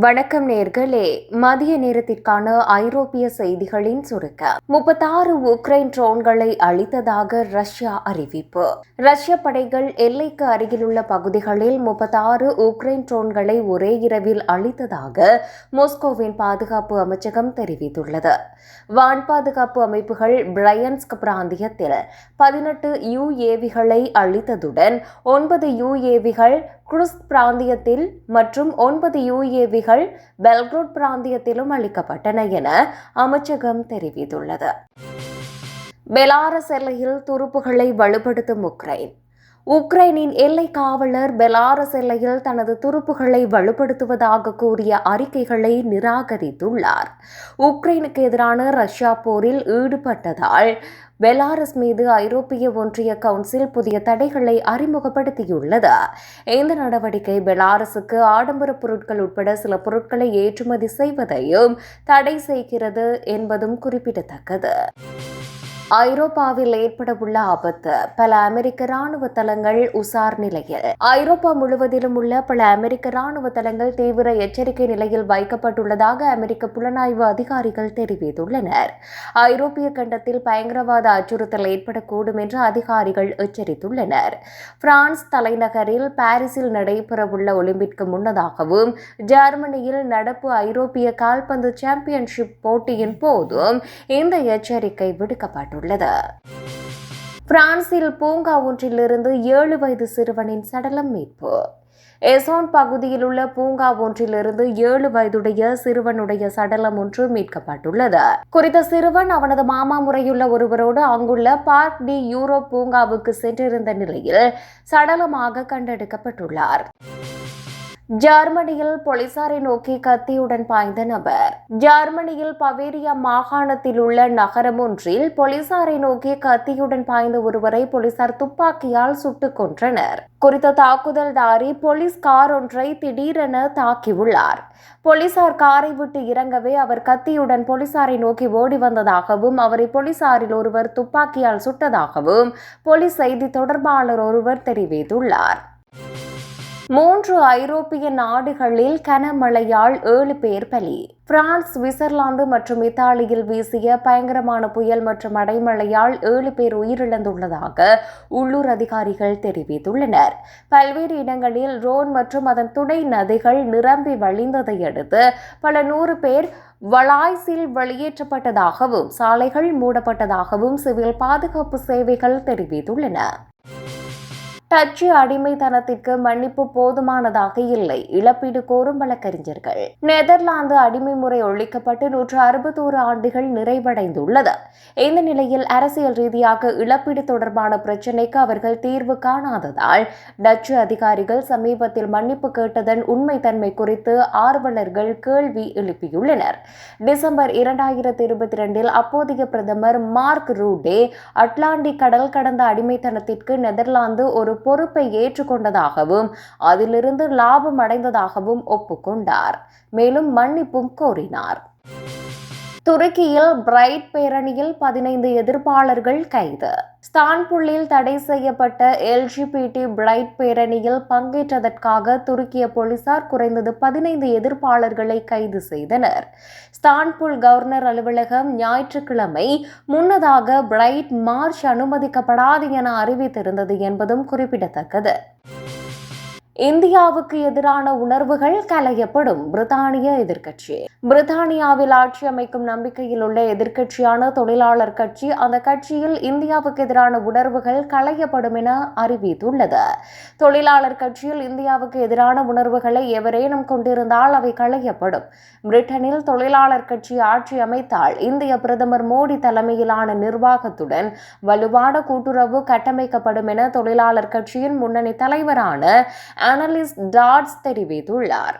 வணக்கம் நேர்களே. மதிய நேரத்திற்கான ஐரோப்பிய செய்திகளின் சுருக்க முப்பத்தாறு உக்ரைன் ட்ரோன்களை அளித்ததாக ரஷ்யா அறிவிப்பு. ரஷ்ய படைகள் எல்லைக்கு அருகிலுள்ள பகுதிகளில் முப்பத்தாறு உக்ரைன் ட்ரோன்களை ஒரே இரவில் அளித்ததாக மோஸ்கோவின் பாதுகாப்பு அமைச்சகம் தெரிவித்துள்ளது. வான் பாதுகாப்பு அமைப்புகள் பிரையன்ஸ்க் பிராந்தியத்தில் பதினெட்டு யுஏவிகளை அளித்ததுடன் ஒன்பது யுஏவிகள் குருஸ்க் பிராந்தியத்தில் மற்றும் ஒன்பது யுஏவிகள் பெல்க்ரோட் பிராந்தியத்திலும் அளிக்கப்பட்டன என அமைச்சகம் தெரிவித்துள்ளது. பெலாரஸ் எல்லையில் துருப்புகளை வலுப்படுத்தும் உக்ரைன். உக்ரைனின் எல்லை காவலர் பெலாரஸ் எல்லையில் தனது துருப்புகளை வலுப்படுத்துவதாக கூறிய அறிக்கைகளை நிராகரித்துள்ளார். உக்ரைனுக்கு எதிரான ரஷ்யா போரில் ஈடுபட்டதால் பெலாரஸ் மீது ஐரோப்பிய ஒன்றிய கவுன்சில் புதிய தடைகளை அறிமுகப்படுத்தியுள்ளது. இந்த நடவடிக்கை பெலாரஸுக்கு ஆடம்பர பொருட்கள் உட்பட சில பொருட்களை ஏற்றுமதி செய்வதையும் தடை செய்கிறது என்பதும் குறிப்பிடத்தக்கது. ஐரோப்பாவில் ஏற்படவுள்ள ஆபத்து. பல அமெரிக்க ராணுவ தளங்கள் உசார் நிலையில். ஐரோப்பா முழுவதிலும் உள்ள பல அமெரிக்க ராணுவ தளங்கள் தீவிர எச்சரிக்கை நிலையில் வைக்கப்பட்டுள்ளதாக அமெரிக்க புலனாய்வு அதிகாரிகள் தெரிவித்துள்ளனர். ஐரோப்பிய கண்டத்தில் பயங்கரவாத அச்சுறுத்தல் ஏற்படக்கூடும் என்று அதிகாரிகள் எச்சரித்துள்ளனர். பிரான்ஸ் தலைநகரில் பாரிஸில் நடைபெறவுள்ள ஒலிம்பிக்கு முன்னதாகவும் ஜெர்மனியில் நடப்பு ஐரோப்பிய கால்பந்து சாம்பியன்ஷிப் போட்டியின் போதும் இந்த எச்சரிக்கை விடுக்கப்பட்டுள்ளது. உள்ளது பிரான்சில் பூங்கா ஒன்றிலிருந்து ஏழு வயது சிறுவனின் சடலம் மீட்பு. எசோன் பகுதியில் உள்ள பூங்கா ஒன்றிலிருந்து ஏழு வயதுடைய சிறுவனுடைய சடலம் ஒன்று மீட்கப்பட்டுள்ளது. குறித்த சிறுவன் அவனது மாமா முறையுள்ள ஒருவரோடு அங்குள்ள பார்க் டி யூரோப் பூங்காவுக்கு சென்றிருந்த நிலையில் சடலமாக கண்டெடுக்கப்பட்டுள்ளார். ஜெர்மனியில் போலீசாரை நோக்கி கத்தியுடன் பாய்ந்த நபர். ஜெர்மனியில் பவேரியா மாகாணத்தில் உள்ள நகரம் ஒன்றில் போலீசாரை நோக்கி கத்தியுடன் பாய்ந்த ஒருவரை போலீசார் துப்பாக்கியால் சுட்டுக் கொன்றனர். குறித்த தாக்குதல்தாரி போலீஸ் கார் ஒன்றை திடீரென தாக்கியுள்ளார். போலீசார் காரை விட்டு இறங்கவே அவர் கத்தியுடன் போலீசாரை நோக்கி ஓடி வந்ததாகவும் அவரை போலீசாரில் ஒருவர் துப்பாக்கியால் சுட்டதாகவும் போலீஸ் செய்தி தொடர்பாளர் ஒருவர் தெரிவித்துள்ளார். மூன்று ஐரோப்பிய நாடுகளில் கனமழையால் ஏழு பேர் பலி. பிரான்ஸ் சுவிட்சர்லாந்து மற்றும் இத்தாலியில் வீசிய பயங்கரமான புயல் மற்றும் அடைமழையால் ஏழு பேர் உயிரிழந்துள்ளதாக உள்ளூர் அதிகாரிகள் தெரிவித்துள்ளனர். பல்வேறு இடங்களில் ரோன் மற்றும் அதன் துணை நதிகள் நிரம்பி வழிந்ததை அடுத்து பல நூறு பேர் வலாய்ஸில் வெளியேற்றப்பட்டதாகவும் சாலைகள் மூடப்பட்டதாகவும் சிவில் பாதுகாப்பு சேவைகள் தெரிவித்துள்ளன. டச்சு அடிமைத்தனத்திற்கு மன்னிப்பு போதுமானதாக இல்லை இழப்பீடு கோரும் வழக்கறிஞர்கள். நெதர்லாந்து அடிமை முறை ஒழிக்கப்பட்டு நூற்று அறுபத்தோரு ஆண்டுகள் நிறைவடைந்துள்ளது. இந்த நிலையில் அரசியல் ரீதியாக இழப்பீடு தொடர்பான பிரச்சினைக்கு அவர்கள் தீர்வு காணாததால் டச்சு அதிகாரிகள் சமீபத்தில் மன்னிப்பு கேட்டதன் உண்மைத்தன்மை குறித்து ஆர்வலர்கள் கேள்வி எழுப்பியுள்ளனர். டிசம்பர் இரண்டாயிரத்தி இருபத்தி இரண்டில் அப்போதைய பிரதமர் மார்க் ரூடே அட்லாண்டிக் கடல் கடந்த அடிமைத்தனத்திற்கு நெதர்லாந்து ஒரு பொறுப்பை ஏற்றுக்கொண்டதாகவும் அதிலிருந்து லாபம் அடைந்ததாகவும் ஒப்புக்கொண்டார். மேலும் மன்னிப்பும் கோரினார். துருக்கியில் பிரைட் பேரணியில் பதினைந்து எதிர்ப்பாளர்கள் கைது. ஸ்தான்புல்லில் தடை செய்யப்பட்ட எல்ஜிபிடி பிரைட் பேரணியில் பங்கேற்றதற்காக துருக்கிய போலீசார் குறைந்தது பதினைந்து எதிர்ப்பாளர்களை கைது செய்தனர். ஸ்தான்புல் கவர்னர் அலுவலகம் ஞாயிற்றுக்கிழமை முன்னதாக பிரைட் மார்ச் அனுமதிக்கப்படாது என அறிவித்திருந்தது என்பதும் குறிப்பிடத்தக்கது. இந்தியாவுக்கு எதிரான உணர்வுகள் கலையப்படும் பிரித்தானிய எதிர்க்கட்சி. பிரித்தானியாவில் ஆட்சி அமைக்கும் நம்பிக்கையில் உள்ள எதிர்க்கட்சியான தொழிலாளர் கட்சி அந்த கட்சியில் இந்தியாவுக்கு எதிரான உணர்வுகள் களையப்படும் என அறிவித்துள்ளது. தொழிலாளர் கட்சியில் இந்தியாவுக்கு எதிரான உணர்வுகளை எவரேனும் கொண்டிருந்தால் அவை களையப்படும் பிரிட்டனில் தொழிலாளர் கட்சி ஆட்சி அமைத்தால் இந்திய பிரதமர் மோடி தலைமையிலான நிர்வாகத்துடன் வலுவான கூட்டுறவு கட்டமைக்கப்படும் என தொழிலாளர் கட்சியின் முன்னணி தலைவரான அனலிஸ்ட் டாட்ஸ் தெரிவித்துள்ளார்